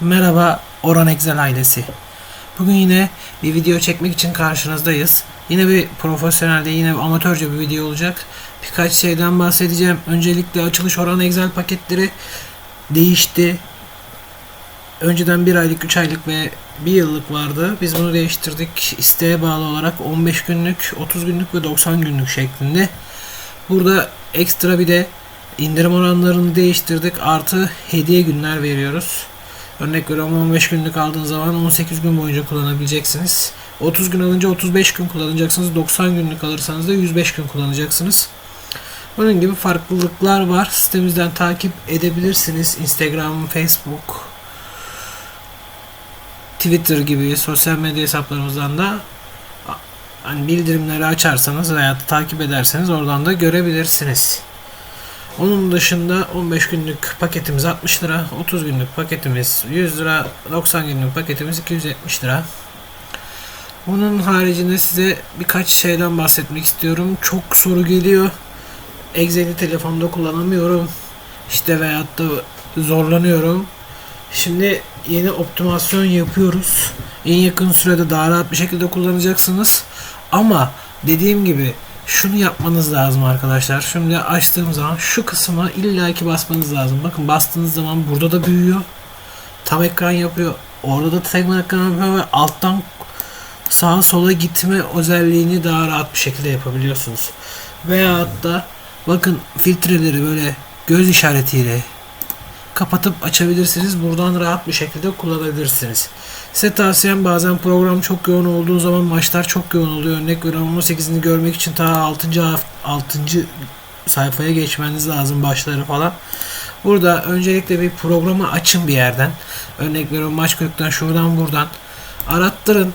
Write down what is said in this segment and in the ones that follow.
Merhaba Oran Excel ailesi. Bugün yine bir video çekmek için karşınızdayız. Yine bir profesyonelde yine bir amatörce bir video olacak. Birkaç şeyden bahsedeceğim. Öncelikle açılış Oran Excel paketleri değişti. Önceden 1 aylık, 3 aylık ve 1 yıllık vardı. Biz bunu değiştirdik. İsteğe bağlı olarak 15 günlük, 30 günlük ve 90 günlük şeklinde. Burada ekstra bir de indirim oranlarını değiştirdik. Artı hediye günler veriyoruz. Örnek veriyorum 15 günlük aldığınız zaman 18 gün boyunca kullanabileceksiniz. 30 gün alınca 35 gün kullanacaksınız. 90 günlük alırsanız da 105 gün kullanacaksınız. Bunun gibi farklılıklar var. Sitemizden takip edebilirsiniz. Instagram, Facebook, Twitter gibi sosyal medya hesaplarımızdan da hani bildirimleri açarsanız veya takip ederseniz oradan da görebilirsiniz. Onun dışında 15 günlük paketimiz 60 lira, 30 günlük paketimiz 100 lira, 90 günlük paketimiz 270 lira. Bunun haricinde size birkaç şeyden bahsetmek istiyorum. Çok soru geliyor. Excel'i telefonda kullanamıyorum. İşte veyahut da zorlanıyorum. Şimdi yeni optimasyon yapıyoruz. En yakın sürede daha rahat bir şekilde kullanacaksınız. Ama dediğim gibi şunu yapmanız lazım arkadaşlar. Şimdi açtığım zaman şu kısma illaki basmanız lazım. Bakın bastığınız zaman burada da büyüyor. Tam ekran yapıyor. Orada da tam ekran yapıyor ve alttan sağa sola gitme özelliğini daha rahat bir şekilde yapabiliyorsunuz. Veyahut da bakın filtreleri böyle göz işaretiyle kapatıp açabilirsiniz. Buradan rahat bir şekilde kullanabilirsiniz. Size tavsiyem bazen program çok yoğun olduğu zaman maçlar çok yoğun oluyor. Örnek veriyorum 18'ini görmek için ta 6. 6. sayfaya geçmeniz lazım başları falan. Burada öncelikle bir programı açın bir yerden. Örnek veriyorum maç kökten şuradan buradan. Arattırın.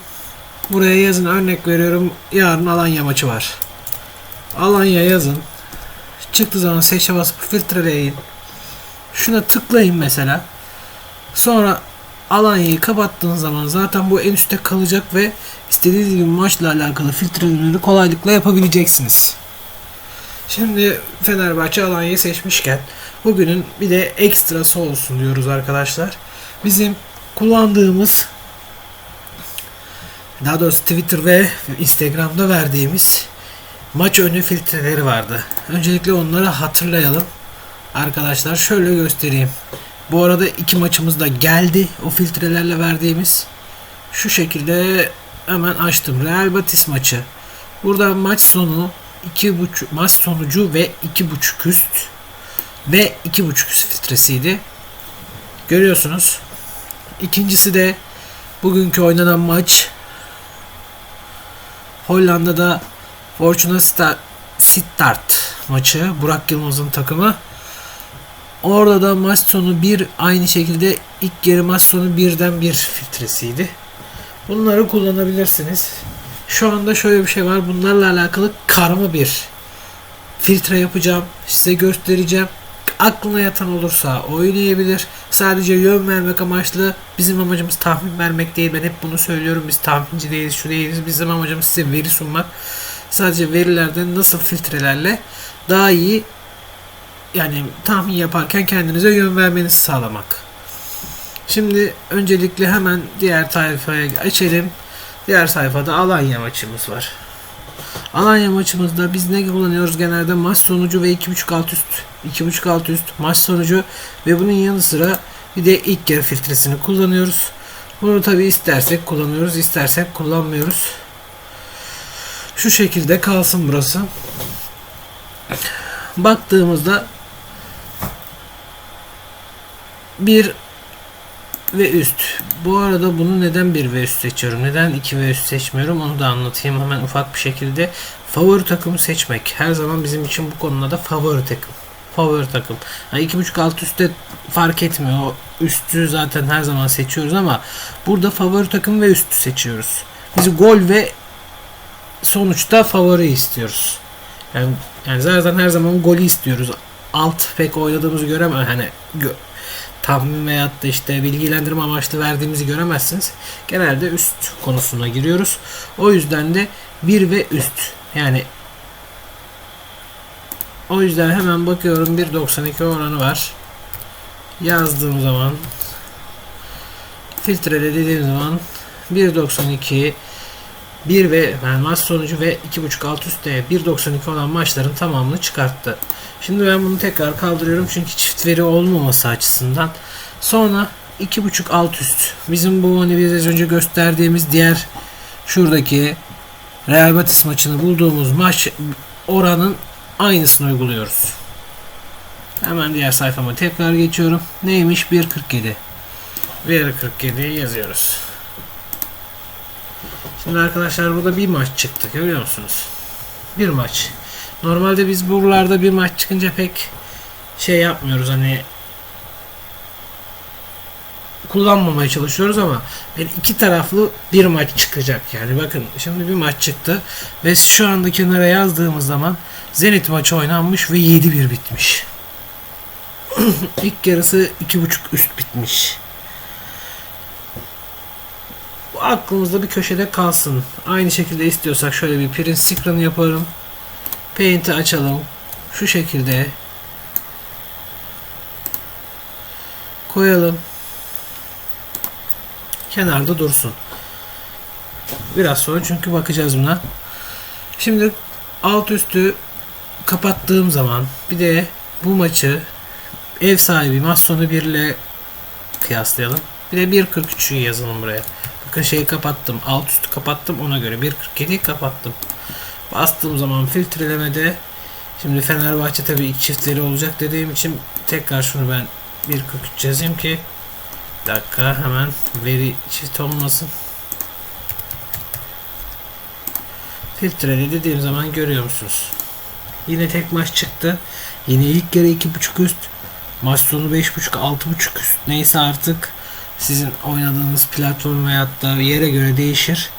Buraya yazın örnek veriyorum yarın Alanya maçı var. Alanya yazın. Çıktığı zaman seçe basıp filtreleyin. Şuna tıklayın mesela. Sonra Alanya'yı kapattığınız zaman zaten bu en üstte kalacak ve istediğiniz gibi maçla alakalı filtreleri kolaylıkla yapabileceksiniz. Şimdi Fenerbahçe Alanya'yı seçmişken bugünün bir de ekstrası olsun diyoruz arkadaşlar. Bizim kullandığımız daha doğrusu Twitter ve Instagram'da verdiğimiz maç önü filtreleri vardı. Öncelikle onları hatırlayalım. Arkadaşlar şöyle göstereyim. Bu arada iki maçımız da geldi. O filtrelerle verdiğimiz. Şu şekilde hemen açtım. Real Betis maçı. Burada maç sonu 2.5 maç sonucu ve 2.5 üst ve 2.5 üst filtresiydi. Görüyorsunuz. İkincisi de bugünkü oynanan maç Hollanda'da Fortuna Sittard maçı. Burak Yılmaz'ın takımı. Orada da maç sonu bir aynı şekilde ilk yarı maç sonu birden bir filtresiydi. Bunları kullanabilirsiniz. Şu anda şöyle bir şey var. Bunlarla alakalı karma bir filtre yapacağım. Size göstereceğim. Aklına yatan olursa oynayabilir. Sadece yön vermek amaçlı. Bizim amacımız tahmin vermek değil. Ben hep bunu söylüyorum. Biz tahminci değiliz, şu değiliz. Bizim amacımız size veri sunmak. Sadece verilerden nasıl filtrelerle daha iyi yani tahmin yaparken kendinize yön vermenizi sağlamak. Şimdi öncelikle hemen diğer sayfaya geçelim. Diğer sayfada Alanya maçımız var. Alanya maçımızda biz ne kullanıyoruz genelde maç sonucu ve 2.5 alt üst 2.5 alt üst maç sonucu ve bunun yanı sıra bir de ilk yarı filtresini kullanıyoruz. Bunu tabi istersek kullanıyoruz istersek kullanmıyoruz. Şu şekilde kalsın burası. Baktığımızda bir ve üst. Bu arada bunu neden bir ve üst seçiyorum? Neden iki ve üst seçmiyorum? Onu da anlatayım hemen ufak bir şekilde. Favori takımı seçmek. Her zaman bizim için bu konuda da favori takım. Favori takım. Yani iki buçuk alt üstte fark etmiyor. O üstü zaten her zaman seçiyoruz ama burada favori takım ve üstü seçiyoruz. Biz gol ve sonuçta favori istiyoruz. Yani, yani zaten her zaman golü istiyoruz. Alt pek oynadığımızı göremem. Hani gö tahmin veyahut da işte bilgilendirme amaçlı verdiğimizi göremezsiniz. Genelde üst konusuna giriyoruz. O yüzden de 1 ve üst. Yani o yüzden hemen bakıyorum 1.92 oranı var. Yazdığım zaman filtrele dediğim zaman 1.92 1 ve maç sonucu ve 2.5 alt üstte 1.92 olan maçların tamamını çıkarttı. Şimdi ben bunu tekrar kaldırıyorum çünkü çift veri olmaması açısından. Sonra 2.5 alt üst. Bizim bu hani biz az önce gösterdiğimiz diğer şuradaki Real Betis maçını bulduğumuz maç oranın aynısını uyguluyoruz. Hemen diğer sayfama tekrar geçiyorum. Neymiş? 1.47. 1.47 yazıyoruz. Şimdi arkadaşlar burada bir maç çıktı. Görüyor musunuz? Bir maç. Normalde biz buralarda bir maç çıkınca pek şey yapmıyoruz hani kullanmamaya çalışıyoruz ama bir iki taraflı bir maç çıkacak yani bakın şimdi bir maç çıktı ve şu anda kenara yazdığımız zaman Zenit maçı oynanmış ve 7-1 bitmiş. İlk yarısı 2.5 üst bitmiş. Bu aklımızda bir köşede kalsın. Aynı şekilde istiyorsak şöyle bir print screen yaparım. Paint'i açalım. Şu şekilde koyalım. Kenarda dursun. Biraz sonra çünkü bakacağız buna. Şimdi alt üstü kapattığım zaman bir de bu maçı ev sahibi maç sonu 1 ile kıyaslayalım. Bir de 1.43'ü yazalım buraya. Şeyi kapattım. Alt üstü kapattım ona göre. 1.47'yi kapattım. Bastığım zaman filtrelemede şimdi Fenerbahçe tabii iki çiftleri olacak dediğim için tekrar şunu ben 1.43 yazayım ki dakika hemen veri çift olmasın. Filtreli dediğim zaman görüyor musunuz? Yine tek maç çıktı. Yine ilk yarı 2.5 üst. Maç sonu 5.5 6.5 üst. Neyse artık sizin oynadığınız platform veyahut da yere göre değişir.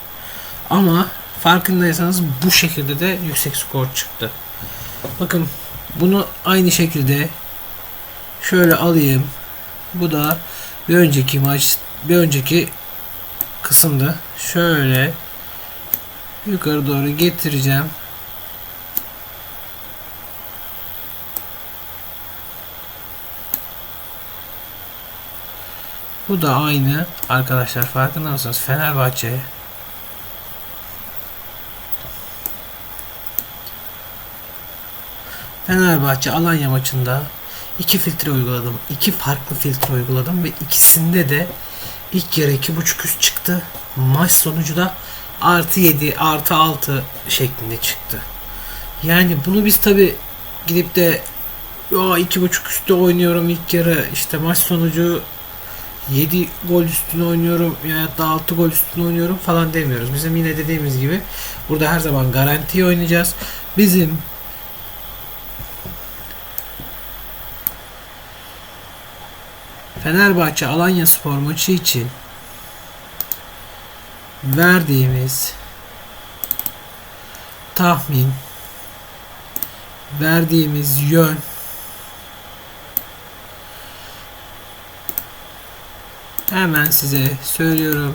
Ama farkındaysanız bu şekilde de yüksek skor çıktı. Bakın bunu aynı şekilde şöyle alayım. Bu da bir önceki maç bir önceki kısımda şöyle yukarı doğru getireceğim. Bu da aynı arkadaşlar farkında mısınız? Fenerbahçe Fenerbahçe Alanya maçında iki filtre uyguladım. iki farklı filtre uyguladım ve ikisinde de ilk yarı iki buçuk üst çıktı. Maç sonucu da artı 7 artı 6 şeklinde çıktı. Yani bunu biz tabi gidip de ya iki buçuk üstte oynuyorum ilk yarı işte maç sonucu 7 gol üstüne oynuyorum ya da 6 gol üstüne oynuyorum falan demiyoruz. Bizim yine dediğimiz gibi burada her zaman garantiye oynayacağız. Bizim Fenerbahçe Alanya Spor maçı için verdiğimiz tahmin verdiğimiz yön hemen size söylüyorum.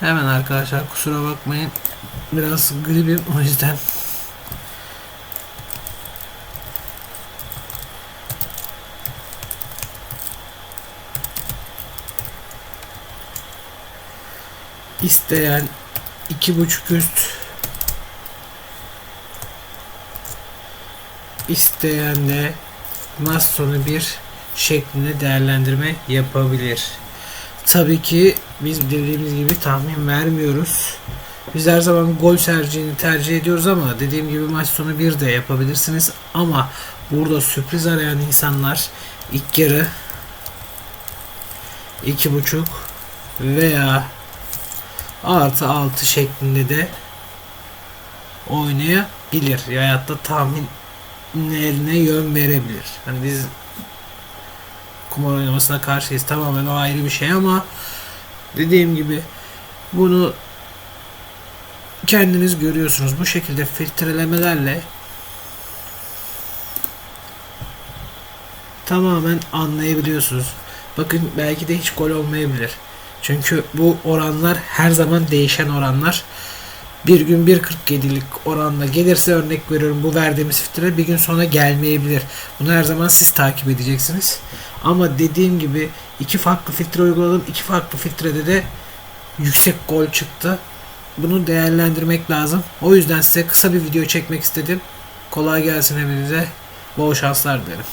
Hemen arkadaşlar kusura bakmayın. Biraz gribim o yüzden. isteyen iki buçuk üst isteyen de maç sonu bir şeklinde değerlendirme yapabilir. Tabii ki biz dediğimiz gibi tahmin vermiyoruz. Biz her zaman gol tercihini tercih ediyoruz ama dediğim gibi maç sonu bir de yapabilirsiniz. Ama burada sürpriz arayan insanlar ilk yarı iki buçuk veya artı altı şeklinde de oynayabilir. Veyahut da tahminlerine yön verebilir. Hani biz kumar oynamasına karşıyız. Tamamen o ayrı bir şey ama dediğim gibi bunu kendiniz görüyorsunuz. Bu şekilde filtrelemelerle tamamen anlayabiliyorsunuz. Bakın belki de hiç gol olmayabilir. Çünkü bu oranlar her zaman değişen oranlar. Bir gün 1.47'lik oranla gelirse örnek veriyorum bu verdiğimiz filtre bir gün sonra gelmeyebilir. Bunu her zaman siz takip edeceksiniz. Ama dediğim gibi iki farklı filtre uyguladım. iki farklı filtrede de yüksek gol çıktı. Bunu değerlendirmek lazım. O yüzden size kısa bir video çekmek istedim. Kolay gelsin hepinize. Bol şanslar dilerim.